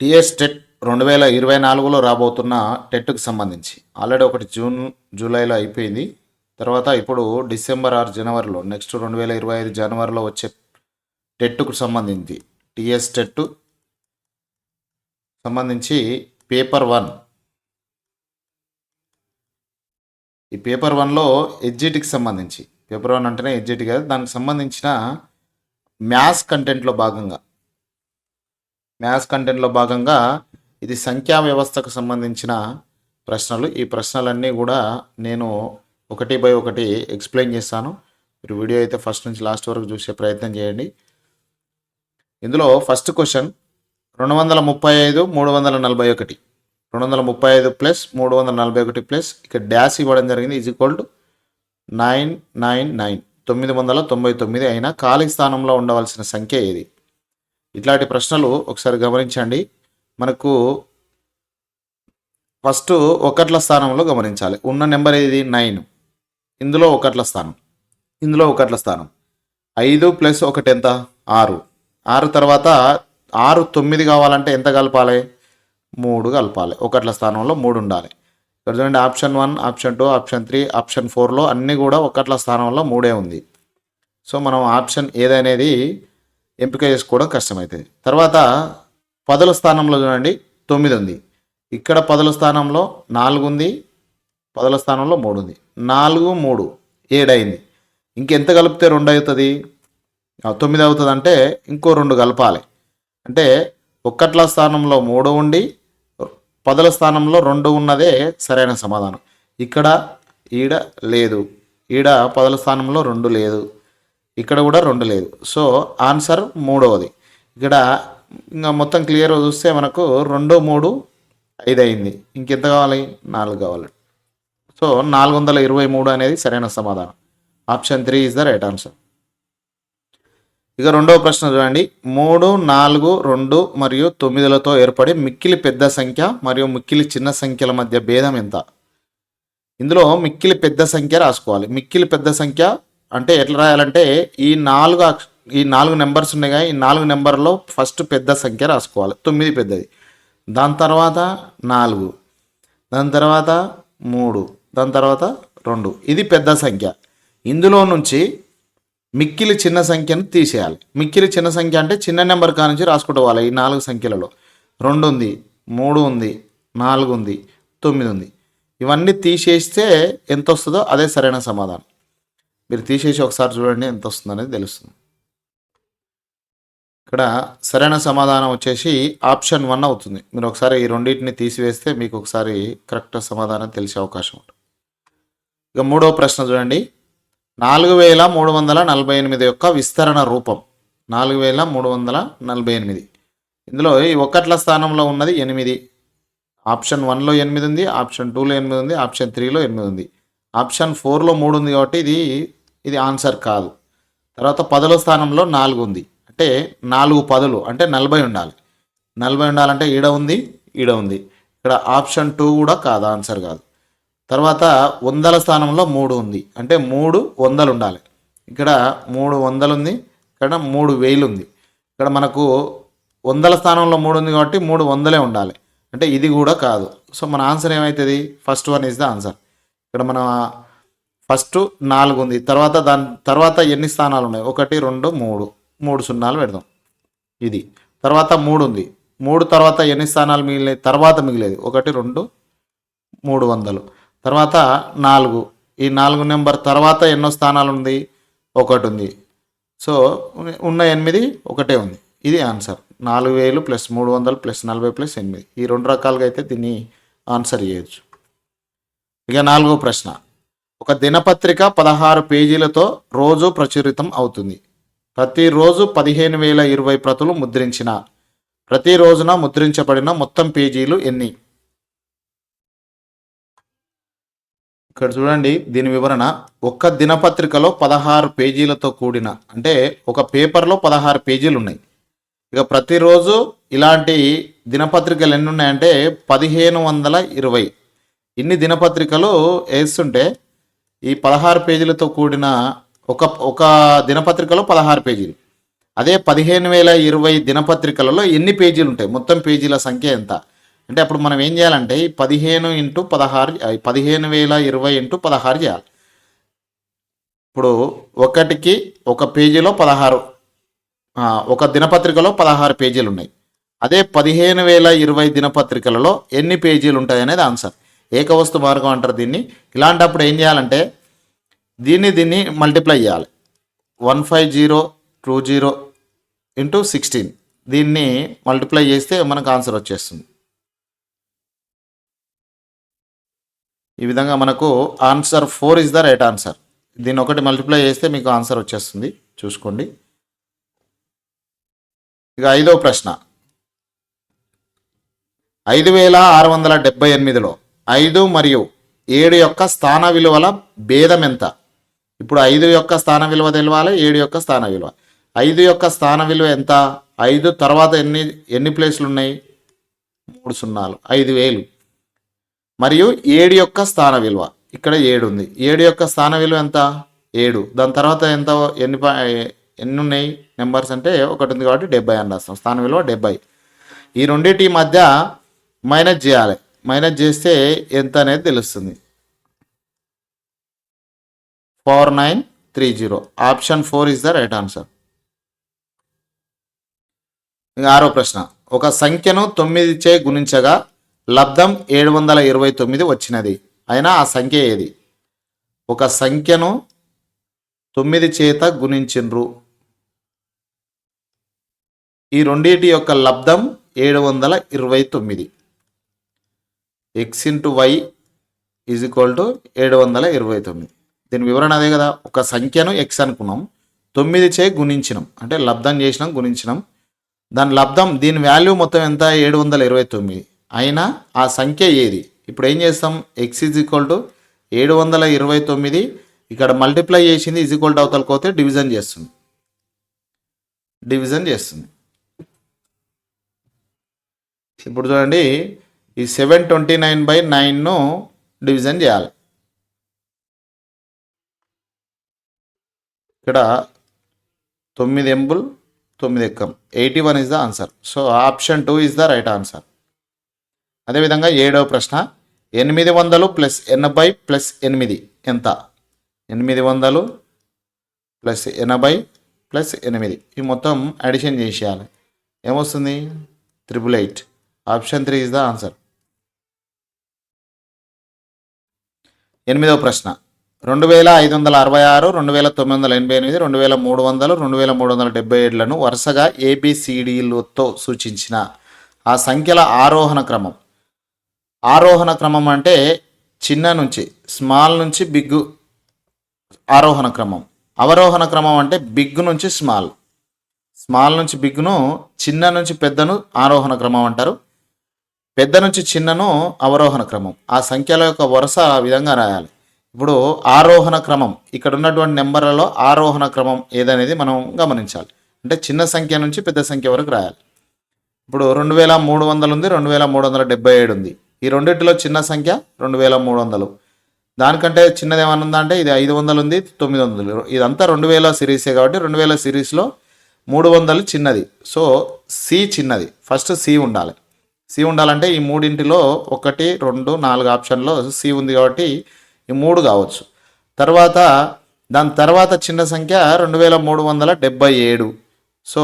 TS TET రెండు వేల ఇరవై నాలుగులో రాబోతున్న టెట్కు సంబంధించి. ఆల్రెడీ ఒకటి జూన్ జూలైలో అయిపోయింది. తర్వాత ఇప్పుడు డిసెంబర్ ఆరు జనవరిలో నెక్స్ట్ రెండు వేల ఇరవై ఐదు జనవరిలో వచ్చే టెట్కు సంబంధించి టిఎస్ టెట్ సంబంధించి పేపర్ వన్. ఈ పేపర్ వన్లో ఎడ్జిటికి సంబంధించి. పేపర్ వన్ అంటేనే ఎడ్జిటి కదా దానికి సంబంధించిన మ్యాథ్స్ కంటెంట్లో భాగంగా. మ్యాథ్స్ కంటెంట్లో భాగంగా ఇది సంఖ్యా వ్యవస్థకు సంబంధించిన ప్రశ్నలు. ఈ ప్రశ్నలన్నీ కూడా నేను ఒకటి బై ఒకటి ఎక్స్ప్లెయిన్ చేస్తాను. మీరు వీడియో అయితే ఫస్ట్ నుంచి లాస్ట్ వరకు చూసే ప్రయత్నం చేయండి. ఇందులో ఫస్ట్ క్వశ్చన్ రెండు వందల ముప్పై ఐదు మూడు వందల నలభై ఒకటి. రెండు వందల ముప్పై ఐదు ప్లస్ మూడు వందల నలభై ఒకటి ప్లస్. ఇక్కడ డ్యాష్ ఇవ్వడం జరిగింది. Is equal to nine nine nine. తొమ్మిది వందల తొంభై తొమ్మిది అయినా ఖాళీ స్థానంలో ఉండవలసిన సంఖ్య ఏది? ఇట్లాంటి ప్రశ్నలు ఒకసారి గమనించండి. మనకు ఫస్ట్ ఒకట్ల స్థానంలో గమనించాలి. ఉన్న నెంబర్ ఏది? నైన్. ఇందులో ఒకట్ల స్థానం. ఇందులో ఒకట్ల స్థానం. ఐదు ప్లస్ ఒకటి ఎంత? ఆరు. ఆరు తర్వాత ఆరు తొమ్మిది కావాలంటే ఎంత కలపాలి? మూడు కలపాలి. ఒకట్ల స్థానంలో మూడు ఉండాలి. ఇక్కడ చూడండి option one option two option three option ఫోర్లో అన్నీ కూడా ఒకట్ల స్థానంలో మూడే ఉంది. సో మనం ఆప్షన్ ఏదనేది ఎంపిక చేసుకోవడం కష్టమవుతుంది తర్వాత పదుల స్థానంలో చూడండి తొమ్మిది ఉంది ఇక్కడ పదుల స్థానంలో నాలుగు ఉంది పదుల స్థానంలో మూడు ఉంది నాలుగు మూడు ఏడైంది. ఇంకెంత కలిపితే రెండు అవుతుంది తొమ్మిది అవుతుంది అంటే ఇంకో రెండు కలపాలి. అంటే ఒక్కట్ల స్థానంలో మూడు ఉండి పదుల స్థానంలో రెండు ఉన్నదే సరైన సమాధానం. ఇక్కడ ఈడ లేదు. ఈడ పదుల స్థానంలో రెండు లేదు. ఇక్కడ కూడా రెండు లేదు. సో ఆన్సర్ మూడవది. ఇక్కడ ఇంకా మొత్తం క్లియర్ చూస్తే మనకు రెండు మూడు ఐదు అయింది. ఇంకెంత కావాలి? నాలుగు కావాలి. సో నాలుగు వందల ఇరవై మూడు అనేది సరైన సమాధానం. Option three is the right answer. ఇక రెండవ ప్రశ్న చూడండి. మూడు నాలుగు రెండు మరియు తొమ్మిదిలతో ఏర్పడి మిక్కిలి పెద్ద సంఖ్య మరియు మిక్కిలి చిన్న సంఖ్యల మధ్య భేదం ఎంత? ఇందులో మిక్కిలి పెద్ద సంఖ్య రాసుకోవాలి. మిక్కిలి పెద్ద సంఖ్య అంటే ఎట్లా రాయాలంటే ఈ నాలుగు ఈ నాలుగు నెంబర్స్ ఉన్నాయి కానీ ఈ నాలుగు నెంబర్లో ఫస్ట్ పెద్ద సంఖ్య రాసుకోవాలి. తొమ్మిది పెద్దది. దాని తర్వాత నాలుగు. దాని తర్వాత మూడు. దాని తర్వాత రెండు. ఇది పెద్ద సంఖ్య. ఇందులో నుంచి మిక్కిలి చిన్న సంఖ్యను తీసేయాలి. మిక్కిలి చిన్న సంఖ్య అంటే చిన్న నెంబర్ కానుంచి రాసుకుంటూ పోవాలి ఈ నాలుగు సంఖ్యలలో. రెండు ఉంది మూడు ఉంది నాలుగు ఉంది తొమ్మిది ఉంది. ఇవన్నీ తీసేస్తే ఎంత వస్తుందో అదే సరైన సమాధానం. మీరు తీసేసి ఒకసారి చూడండి ఎంత వస్తుంది అనేది తెలుస్తుంది. ఇక్కడ సరైన సమాధానం వచ్చేసి ఆప్షన్ వన్ అవుతుంది. మీరు ఒకసారి ఈ రెండింటిని తీసివేస్తే మీకు ఒకసారి కరెక్ట్ సమాధానం తెలిసే అవకాశం ఉంటుంది. ఇక మూడవ ప్రశ్న చూడండి. నాలుగు వేల మూడు వందల నలభై ఎనిమిది యొక్క విస్తరణ రూపం. నాలుగు వేల మూడు వందల నలభై ఎనిమిది. ఇందులో ఈ ఒకట్ల స్థానంలో ఉన్నది ఎనిమిది. ఆప్షన్ వన్లో ఎనిమిది ఉంది ఆప్షన్ టూలో ఎనిమిది ఉంది ఆప్షన్ త్రీలో ఎనిమిది ఉంది. ఆప్షన్ ఫోర్లో మూడు ఉంది కాబట్టి ఇది ఇది ఆన్సర్ కాదు. తర్వాత పదుల స్థానంలో నాలుగు ఉంది. అంటే నాలుగు పదులు అంటే నలభై ఉండాలి. నలభై ఉండాలంటే ఈడ ఉంది ఈడ ఉంది. ఇక్కడ ఆప్షన్ టూ కూడా కాదు ఆన్సర్ కాదు. తర్వాత వందల స్థానంలో మూడు ఉంది. అంటే మూడు వందలు ఉండాలి. ఇక్కడ మూడు వందలు ఉంది ఇక్కడ మూడు వేలు ఉంది. ఇక్కడ మనకు వందల స్థానంలో మూడు ఉంది కాబట్టి మూడు వందలే ఉండాలి. అంటే ఇది కూడా కాదు. సో మన ఆన్సర్ ఏమవుతుంది first one is the answer. ఇక్కడ మన ఫస్ట్ నాలుగు ఉంది. తర్వాత దాని తర్వాత ఎన్ని స్థానాలు ఉన్నాయి? ఒకటి రెండు మూడు. మూడు సున్నాలు పెడదాం. ఇది. తర్వాత మూడు ఉంది. మూడు తర్వాత ఎన్ని స్థానాలు మిగిలినాయి? తర్వాత మిగిలేదు. ఒకటి రెండు మూడు వందలు. తర్వాత నాలుగు. ఈ నాలుగు నెంబర్ తర్వాత ఎన్నో స్థానాలు ఉంది? ఒకటి ఉంది. సో ఉన్న ఎనిమిది ఒకటే ఉంది. ఇది ఆన్సర్. నాలుగు వేలు ప్లస్ మూడు వందలు ప్లస్ నలభై ప్లస్ ఎనిమిది. ఈ రెండు రకాలుగా అయితే దీన్ని ఆన్సర్ చేయొచ్చు. ఇక నాలుగో ప్రశ్న. ఒక దినపత్రిక పదహారు పేజీలతో రోజు ప్రచురితం అవుతుంది. ప్రతిరోజు పదిహేను వేల ఇరవై ప్రతులు ముద్రించిన ప్రతి రోజున ముద్రించబడిన మొత్తం పేజీలు ఎన్ని? ఇక్కడ చూడండి దీని వివరణ. ఒక్క దినపత్రికలో పదహారు పేజీలతో కూడిన అంటే ఒక పేపర్లో పదహారు పేజీలు ఉన్నాయి ఇక ప్రతిరోజు ఇలాంటి దినపత్రికలు ఎన్ని ఉన్నాయంటే పదిహేను వందల ఇరవై. ఇన్ని దినపత్రికలు వేస్తుంటే ఈ పదహారు పేజీలతో కూడిన ఒక ఒక దినపత్రికలో పదహారు పేజీలు. అదే పదిహేను వేల ఇరవై దినపత్రికలలో ఎన్ని పేజీలు ఉంటాయి? మొత్తం పేజీల సంఖ్య ఎంత? అంటే అప్పుడు మనం ఏం చేయాలంటే ఈ పదిహేను ఇంటూ పదహారు పదిహేను వేల ఇరవై ఇంటూ పదహారు చేయాలి. ఇప్పుడు ఒకటికి ఒక పేజీలో పదహారు ఒక దినపత్రికలో పదహారు పేజీలు ఉన్నాయి. అదే పదిహేను వేల ఇరవై దినపత్రికలలో ఎన్ని పేజీలు ఉంటాయి అనేది ఆన్సర్. ఏకవస్తు మార్గం అంటారు దీన్ని. ఇలాంటప్పుడు ఏం చేయాలంటే దీన్ని దీన్ని మల్టిప్లై చేయాలి. One five zero two zero into sixteen. దీన్ని మల్టిప్లై చేస్తే మనకు ఆన్సర్ వచ్చేస్తుంది. ఈ విధంగా మనకు answer four is the right answer. దీన్ని ఒకటి మల్టిప్లై చేస్తే మీకు ఆన్సర్ వచ్చేస్తుంది. చూసుకోండి. ఇక ఐదో ప్రశ్న. ఐదు వేల ఆరు వందల డెబ్బై ఎనిమిదిలో ఐదు మరియు ఏడు యొక్క స్థాన విలువల భేదం ఎంత ఇప్పుడు ఐదు యొక్క స్థాన విలువ తెలవాలి ఏడు యొక్క స్థాన విలువ. ఐదు యొక్క స్థాన విలువ ఎంత? ఐదు తర్వాత ఎన్ని ఎన్ని ప్లేసులు ఉన్నాయి మూడు సున్నాలు ఐదు వేలు. మరియు ఏడు యొక్క స్థాన విలువ ఇక్కడ ఏడు ఉంది. ఏడు యొక్క స్థాన విలువ ఎంత? ఏడు. దాని తర్వాత ఎంత ఎన్ని ఎన్ని ఉన్నాయి నెంబర్స్ అంటే ఒకటి ఉంది కాబట్టి డెబ్బై అని రాస్తాం. స్థాన విలువ డెబ్బై. ఈ రెండింటి మధ్య మైనస్ చేయాలి. మైనస్ చేస్తే ఎంత అనేది తెలుస్తుంది. Four nine three zero. Option four is the right answer. ఆరో ప్రశ్న. ఒక సంఖ్యను తొమ్మిది చే గుణించగా లబ్ధం ఏడు వందల ఇరవై తొమ్మిది వచ్చినది. అయినా ఆ సంఖ్య ఏది? ఒక సంఖ్యను తొమ్మిది చేత గుణించిండ్రు ఈ రెండింటి యొక్క లబ్ధం ఏడు వందల ఇరవై తొమ్మిది. X into Y is equal to ఏడు వందల ఇరవై తొమ్మిది. దీని వివరణ అదే కదా? ఒక సంఖ్యను ఎక్స్ అనుకున్నాం. తొమ్మిది చే గుణించినాం. అంటే లబ్ధం చేసినాం గుణించినాం. దాని లబ్ధం దీని వాల్యూ మొత్తం ఎంత? ఏడు వందల ఇరవై తొమ్మిది. అయినా ఆ సంఖ్య ఏది? ఇప్పుడు ఏం చేస్తాం? ఎక్స్ ఈజ్ ఈక్వల్ టు ఏడు వందల ఇరవై తొమ్మిది. ఇక్కడ మల్టిప్లై చేసింది ఈజ్ ఈక్వల్ టు అవతలకి పోతే డివిజన్ చేస్తుంది. డివిజన్ చేస్తుంది. ఇప్పుడు చూడండి. ఈ సెవెన్ ట్వంటీ నైన్ బై నైన్ను డివిజన్ చేయాలి. ఇక్కడ తొమ్మిది ఎంబుల్ తొమ్మిది ఎక్కం eighty one is the answer. So option two is the right answer. అదేవిధంగా ఏడవ ప్రశ్న ఎనిమిది వందలు ప్లస్ ఎనభై ప్లస్ ఎనిమిది ఎంత? ఎనిమిది వందలు ప్లస్ ఎనభై ప్లస్ ఎనిమిది. ఈ మొత్తం అడిషన్ చేసేయాలి. ఏమొస్తుంది? Triple eight option three is the answer ఎనిమిదవ ప్రశ్న. రెండు వేల ఐదు వందల అరవై ఆరు రెండు వేల తొమ్మిది వందల ఎనభై ఎనిమిది రెండు వేల మూడు వందలు రెండు వేల మూడు వందల డెబ్బై ఏడులను వరుసగా ఏబిసిడిలతో సూచించిన ఆ సంఖ్యల ఆరోహణ క్రమం. ఆరోహణ క్రమం అంటే చిన్న నుంచి స్మాల్ నుంచి బిగ్ ఆరోహణ క్రమం. అవరోహణ క్రమం అంటే బిగ్ నుంచి స్మాల్. స్మాల్ నుంచి బిగ్ను చిన్న నుంచి పెద్దను ఆరోహణ క్రమం అంటారు. పెద్ద నుంచి చిన్నను అవరోహణ క్రమం. ఆ సంఖ్యల యొక్క వరుస ఆ విధంగా రాయాలి. ఇప్పుడు ఆరోహణ క్రమం. ఇక్కడ ఉన్నటువంటి నెంబర్లలో ఆరోహణ క్రమం ఏదనేది మనం గమనించాలి. అంటే చిన్న సంఖ్య నుంచి పెద్ద సంఖ్య వరకు రాయాలి. ఇప్పుడు రెండు వేల మూడు వందలు ఉంది రెండు వేల మూడు వందల డెబ్బై ఏడు ఉంది. ఈ రెండింటిలో చిన్న సంఖ్య రెండు వేల మూడు వందలు. దానికంటే చిన్నది ఏమన్నా ఉందా అంటే ఇది ఐదు వందలు ఉంది తొమ్మిది వందలు. ఇదంతా రెండు వేల సిరీసే కాబట్టి రెండు వేల సిరీస్లో మూడు వందలు చిన్నది. సో సి చిన్నది. ఫస్ట్ సి ఉండాలి. సి ఉండాలంటే ఈ మూడింటిలో ఒకటి రెండు నాలుగు ఆప్షన్లో సి ఉంది కాబట్టి ఈ మూడు కావచ్చు. తర్వాత దాని తర్వాత చిన్న సంఖ్య రెండు వేల మూడు వందల డెబ్బై ఏడు. So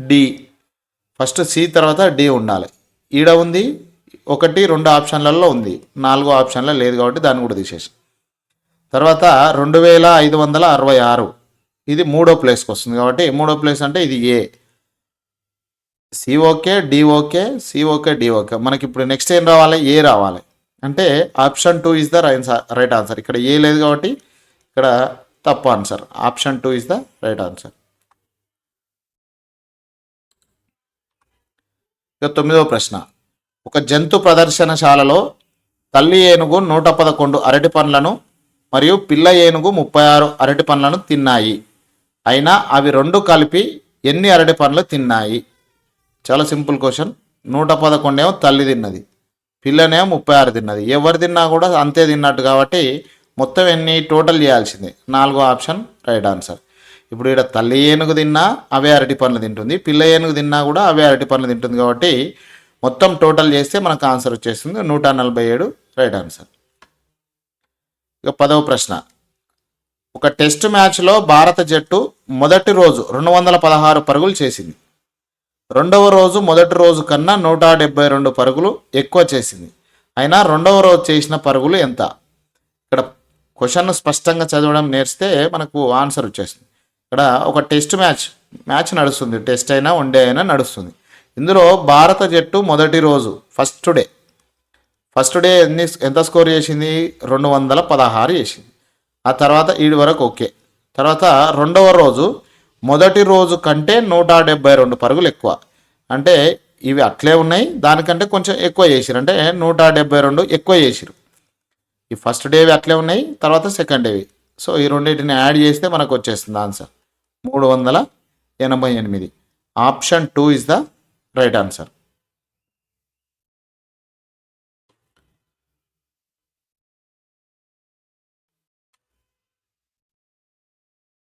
D. ఫస్ట్ సి తర్వాత డి ఉండాలి. ఈడ ఉంది ఒకటి రెండు ఆప్షన్లలో ఉంది. నాలుగో ఆప్షన్లో లేదు కాబట్టి దాన్ని కూడా తీసేసి. తర్వాత రెండు వేల ఐదు వందల అరవై ఆరు. ఇది మూడో ప్లేస్కి వస్తుంది కాబట్టి మూడో ప్లేస్ అంటే ఇది ఏ? సిఓకే డిఓకే సిఓకే డిఓకే మనకి ఇప్పుడు నెక్స్ట్ ఏం రావాలి? ఏ రావాలి. అంటే option two is the right answer ఇక్కడ ఏ లేదు కాబట్టి ఇక్కడ తప్పు answer option two is the right answer ఇక తొమ్మిదవ ప్రశ్న. ఒక జంతు ప్రదర్శనశాలలో తల్లి ఏనుగు నూట పదకొండు అరటి పండ్లను మరియు పిల్ల ఏనుగు ముప్పై ఆరు అరటి పండ్లను తిన్నాయి. అయినా అవి రెండు కలిపి ఎన్ని అరటి పండ్లు తిన్నాయి? చాలా సింపుల్ క్వశ్చన్. నూట పదకొండేమో తల్లి తిన్నది. పిల్లనేమో ముప్పై ఆరు తిన్నది. ఎవరు తిన్నా కూడా అంతే తిన్నట్టు కాబట్టి మొత్తం ఎన్ని టోటల్ చేయాల్సిందే. నాలుగో ఆప్షన్ రైట్ ఆన్సర్. ఇప్పుడు ఇక్కడ తల్లి ఏనుగు తిన్నా అవే అరటి పనులు తింటుంది. పిల్ల ఏనుగు తిన్నా కూడా అవే అరటి పనులు తింటుంది కాబట్టి మొత్తం టోటల్ చేస్తే మనకు ఆన్సర్ వచ్చేస్తుంది నూట నలభై ఏడు రైట్ ఆన్సర్. ఇక పదవ ప్రశ్న. ఒక టెస్ట్ మ్యాచ్లో భారత జట్టు మొదటి రోజు రెండు వందల పదహారు పరుగులు చేసింది. రెండవ రోజు మొదటి రోజు కన్నా నూట డెబ్బై రెండు పరుగులు ఎక్కువ చేసింది. అయినా రెండవ రోజు చేసిన పరుగులు ఎంత? ఇక్కడ క్వశ్చన్ స్పష్టంగా చదవడం నేర్స్తే మనకు ఆన్సర్ వచ్చేస్తుంది. ఇక్కడ ఒక టెస్ట్ మ్యాచ్ మ్యాచ్ నడుస్తుంది. టెస్ట్ అయినా వన్డే అయినా నడుస్తుంది. ఇందులో భారత జట్టు మొదటి రోజు ఫస్ట్ డే. ఫస్ట్ డే ఎన్ని ఎంత స్కోర్ చేసింది? రెండు వందల పదహారు చేసింది. ఆ తర్వాత ఈడు వరకు ఓకే. తర్వాత రెండవ రోజు మొదటి రోజు కంటే నూట డెబ్బై రెండు పరుగులు ఎక్కువ. అంటే ఇవి అట్లే ఉన్నాయి. దానికంటే కొంచెం ఎక్కువ చేసిరు అంటే నూట డెబ్బై రెండు ఎక్కువ చేసిరు ఈ ఫస్ట్ డేవి అట్లే ఉన్నాయి. తర్వాత సెకండ్ డేవి సో ఈ రెండింటిని యాడ్ చేస్తే మనకు వచ్చేస్తుంది ఆన్సర్. మూడు వందల ఎనభై ఎనిమిది. Option two is the right answer.